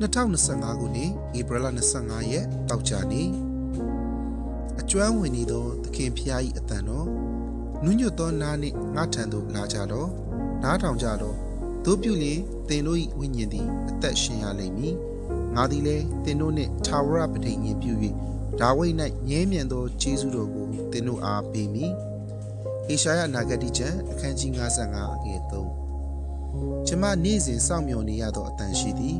2025ခုနှစ်ဧပြီလ25ရက်တောက်ကြနေ့အကျွမ်းဝင်နေသောသခင်ဖျား၏အတန်တော်နုညွတ်သောနားနှင့်ငါထံသို့လာကြတော့နားထောင်ကြတော့တို့ပြုလျင်သင်တို့၏ဝိညာဉ်သည်အသက်ရှင်ရလိမ့်မည်ငါသည်လည်းသင်တို့နှင့်ထာဝရပဋိညာဉ်ပြု၍ဒါဝိဒ်၌ငြဲမြံသောကျေးဇူးတော်ကိုသင်တို့အားပေးမည်ဟေရှာယနာဂတိကျမ်းအခန်းကြီး55အငယ်3ကျမနေ့စဉ်စောင့်မျှော်နေရသောအတန်ရှိသည်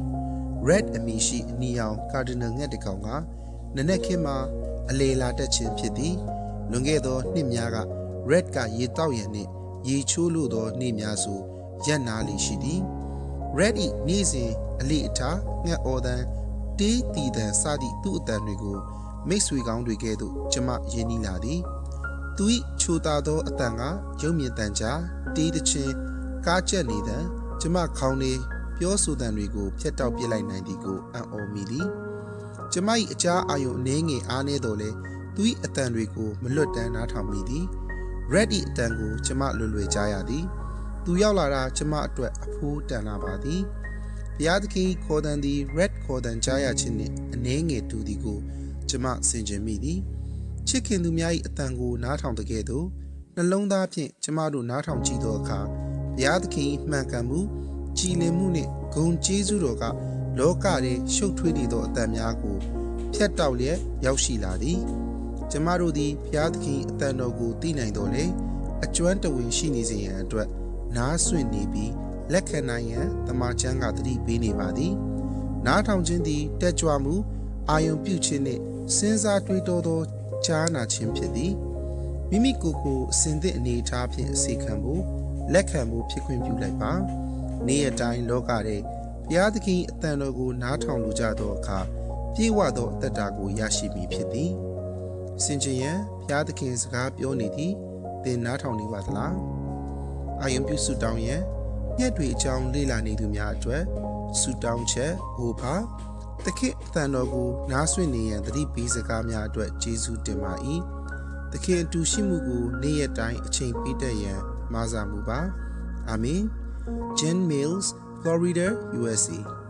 red အမည်ရှိအနီရောင်ကာဒီနယ်ငှက်တစ်ကောင်ကနနက်ခင်းမှာအလေလာတက်ခြင်းဖြစ်သည်လွန်ခဲ့သောနှစ်များက red ကရေတောက်ရန်နှင့်ရေချိုးလို့သောနေ့များဆိုရက်နာလီရှိသည် red ၏နေ့စဉ်အလေအထားငှက်အော်တန်တေးတီတန်စသည့်သူ့အတန်တွေကိုမိတ်ဆွေကောင်းတွေကဲ့သို့ကျမရင်းနှီးလာသည်သူ၏ချိုတာသောအတန်ကရုပ်မြင်တန်ကြားတေးတခြင်းကားကျက်နေတန်ကျမခေါင်းလေး ပြောဆိုတန်တွေကိုဖျက်တောက်ပစ်လိုက်နိုင်သည်ကိုအံ့ဩမိသည်ကျမ၏အကြားအာယုံအနှဲငယ်အားနေတော်လဲသူ၏အတန်တွေကိုမလွတ်တမ်းနားထောင်မိသည် red ၏အတန်ကိုကျမလွယ်လွယ်ကြားရသည်သူရောက်လာတာကျမအတွက်အဖိုးတန်လာပါသည်ဘုရားသခင်ခေါ်တန်သည် red ခေါ်တန်ကြားရခြင်းနှင့်အနှဲငယ်တူသည်ကိုကျမဆင်ခြင်မိသည်ချစ်ခင်သူများ၏အတန်ကိုနားထောင်တကယ်သို့နှလုံးသားဖြင့်ကျမတို့နားထောင်ကြည့်သောအခါဘုရားသခင်၏မှန်ကန်မှု ကြည်လင်မှုနှင့်ဂုဏ်ကျေးဇူးတော်ကလောကထဲရှုပ်ထွေးနေသောအတန်များကိုဖျက်တောက်လျက်ရောက်ရှိလာသည်ကျမတို့သည်ဘုရားသခင်အတန်တော်ကိုသိနိုင်တော်လေအကျွမ်းတဝင်ရှိနေစေရန်အတွက်နားဆွင့်နေပြီးလက်ခံနိုင်ရန်တမန်ကျမ်းကသတိပေးနေပါသည်နားထောင်ခြင်းသည်တက်ကြွမှုအာယုံပြုခြင်းနှင့်စဉ်းစားတွေးတောသောကြားနာခြင်းဖြစ်သည်မိမိကိုယ်ကိုအစဉ်သစ်အနေအထားဖြင့်အစီခံဖို့လက်ခံဖို့ဖြစ်ခွင့်ပြုလိုက်ပါ နေ့ရက်တိုင်းလောကထဲဘုရားသခင်အတန်တော်ကိုနားထောင်လိုကြသောအခါပြေဝသောအသက်တာကိုရရှိမည်ဖြစ်သည်စင်ကြယ်ရန်ဘုရားသခင်စကားပြောနေသည်သင်နားထောင်နေပါသလားအာယုံပြုဆုတောင်းရန်ညက်တွေအကြောင်းလေ့လာနေသူများအတွက်ဆုတောင်းချက်ဟိုဖာတခင်အတန်တော်ကိုနားဆွင့်နေရန်သတိပေးစကားများအတွက်ကျေးဇူးတင်ပါ၏သခင်အတူရှိမှုကိုနေ့ရက်တိုင်းအချိန်ပေးတတ်ရန်မာစာမှုပါအာမင် Jen Mills Florida USA